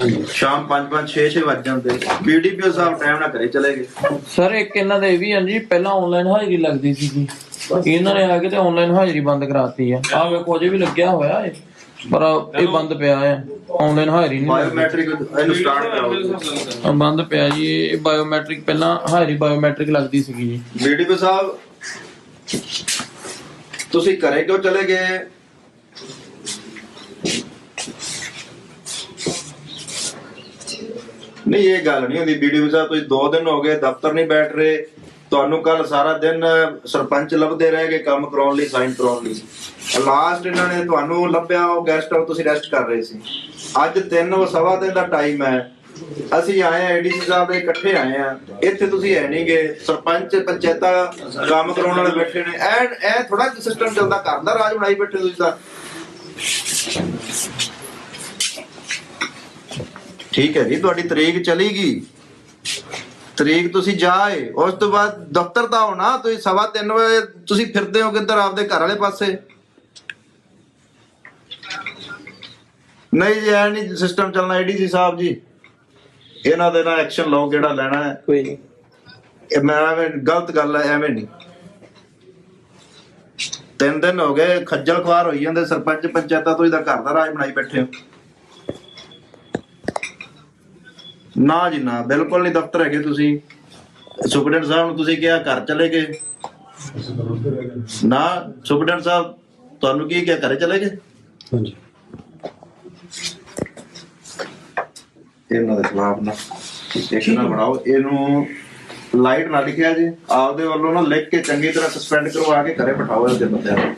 ਸ਼ਾਮ 5 5 6 6 ਵੱਜ ਜਾਂਦੇ। ਬੀਡੀਪੀਓ ਸਾਹਿਬ ਟਾਈਮ ਨਾਲ ਘਰੇ ਚਲੇ ਗਏ। ਸਰ ਇੱਕ ਇਹਨਾਂ ਦਾ ਵੀ ਹੈ ਜੀ ਪਹਿਲਾਂ ਆਨਲਾਈਨ ਹਾਜ਼ਰੀ ਲੱਗਦੀ ਸੀਗੀ। ਇਹਨਾਂ ਨੇ ਆ ਕੇ ਤੇ ਆਨਲਾਈਨ ਹਾਜ਼ਰੀ ਬੰਦ ਕਰਾਤੀ ਆ। ਆ ਵੇਖੋ ਅਜੇ ਵੀ ਲੱਗਿਆ ਹੋਇਆ ਏ ਪਰ ਇਹ ਬੰਦ ਪਿਆ ਹੈ ਆਨਲਾਈਨ ਹਾਜ਼ਰੀ ਨਹੀਂ। ਬਾਇਓਮੈਟ੍ਰਿਕ ਇਹਨੂੰ ਸਟਾਰਟ ਕਰਾਓ। ਆ ਬੰਦ ਪਿਆ ਜੀ। ਇਹ ਬਾਇਓਮੈਟ੍ਰਿਕ ਪਹਿਲਾਂ ਹਾਜ਼ਰੀ ਬਾਇਓਮੈਟ੍ਰਿਕ ਲੱਗਦੀ ਸੀਗੀ ਜੀ। ਬੀਡੀਪੀਓ ਸਾਹਿਬ ਤੁਸੀਂ ਘਰੇ ਕਿਉਂ ਚਲੇ ਗਏ? ਨਹੀਂ, ਇਹ ਗੱਲ ਨਹੀਂ ਹੁੰਦੀ। ਬੀਡੀਪੀਓ ਸਾਹਿਬ, ਤੁਸੀਂ 2 ਦਿਨ ਹੋ ਗਏ, ਦਫ਼ਤਰ ਨਹੀਂ ਬੈਠ ਰਹੇ। ਤੁਹਾਨੂੰ ਕੱਲ ਸਾਰਾ ਦਿਨ ਸਰਪੰਚ ਲੱਭਦੇ ਰਹੇ ਗਏ ਕੰਮ ਕਰਾਉਣ ਲਈ, ਸਾਈਨ ਕਰਾਉਣ ਲਈ। ਲਾਸਟ ਇਹਨਾਂ ਨੇ ਤੁਹਾਨੂੰ ਲੱਭਿਆ, ਉਹ ਗੈਸਟ ਹਾਊਸ ਤੁਸੀਂ ਰੈਸਟ ਕਰ ਰਹੇ ਸੀ। ਅੱਜ 3 ਵਜੇ ਸਵਾ ਦਿਨ ਦਾ ਟਾਈਮ ਹੈ। ਅਸੀਂ ਆਏ ਆ ਏਡੀਸੀ ਸਾਹਿਬ ਦੇ ਇਕੱਠੇ ਆਏ ਆ ਇੱਥੇ ਤੁਸੀਂ ਹੈ ਨਹੀਂਗੇ ਸਰਪੰਚ, ਪੰਚਾਇਤਾਂ ਕੰਮ ਕਰਾਉਣ ਵਾਲੇ ਬੈਠੇ ਨੇ। ਐ ਐ ਥੋੜਾ ਸਿਸਟਮ ਚੱਲਦਾ। ਘਰ ਦਾ ਰਾਜ ਬਣਾਈ ਬੈਠੇ ਤੁਸੀਂ ਤਾਂ। ਠੀਕ ਹੈ ਜੀ ਤੁਹਾਡੀ ਤਰੀਕ ਚਲੀ ਗਈ। ਤਰੀਕ ਤੁਸੀਂ ਜਾਏ ਉਸ ਤੋਂ ਬਾਅਦ ਦਫ਼ਤਰ ਤਾਂ ਹੋਣਾ ਤੁਸੀਂ ਸਵਾ ਤਿੰਨ ਵਜੇ ਤੁਸੀਂ ਫਿਰਦੇ ਹੋ ਕਿੱਧਰ ਆਪਦੇ ਘਰ ਵਾਲੇ ਪਾਸੇ? ਨਹੀਂ ਜੀ ਐ ਨਹੀਂ ਸਿਸਟਮ ਚੱਲਣਾ ਏਡੀਸੀ ਸਾਹਿਬ ਜੀ। ਇਹਨਾਂ ਦੇ ਨਾਲ ਐਕਸ਼ਨ ਲਓ ਕਿਹੜਾ ਲੈਣਾ ਹੈ। ਕੋਈ ਨਹੀਂ। ਇਹ ਮੈਂ ਐਵੇਂ ਗਲਤ ਗੱਲ ਹੈ ਐਵੇਂ ਨਹੀਂ। ਤਿੰਨ ਦਿਨ ਹੋ ਗਏ ਖੱਜਲ ਖਵਾਰ ਹੋਈ ਜਾਂਦੇ ਸਰਪੰਚ ਪੰਚਾਇਤਾਂ ਤੋਂ ਇਹਦਾ ਘਰ ਦਾ ਰਾਜ ਬਣਾਈ ਬੈਠੇ ਹੋ। ਨਾ ਜੀ ਨਾ ਬਿਲਕੁਲ ਨਹੀਂ ਦਫ਼ਤਰ ਹੈਗੇ ਤੁਸੀਂ। ਸੁਪਰਡੈਂਟ ਸਾਹਿਬ ਨੂੰ ਤੁਸੀਂ ਕਿਹਾ ਘਰ ਚਲੇ ਗਏ। ਨਾ ਸੁਪਰਡੈਂਟ ਸਾਹਿਬ ਤੁਹਾਨੂੰ ਕੀ ਕਿਹਾ ਘਰੇ ਚਲੇ ਗਏ? ਹਾਂਜੀ। ਇਹਨਾਂ ਦੇ ਖਿਲਾਫ ਨਾ ਇੱਕ ਨਾ ਬਣਾਓ ਇਹਨੂੰ ਲਾਈਟ ਨਾ ਲਿਖਿਆ ਜੀ ਆਪਦੇ ਵੱਲੋਂ ਨਾ ਲਿਖ ਕੇ ਚੰਗੀ ਤਰ੍ਹਾਂ ਸਸਪੈਂਡ ਕਰਵਾ ਕੇ ਘਰੇ ਬਿਠਾਓ ਇਹਦੇ ਬੰਦਿਆਂ ਨੂੰ।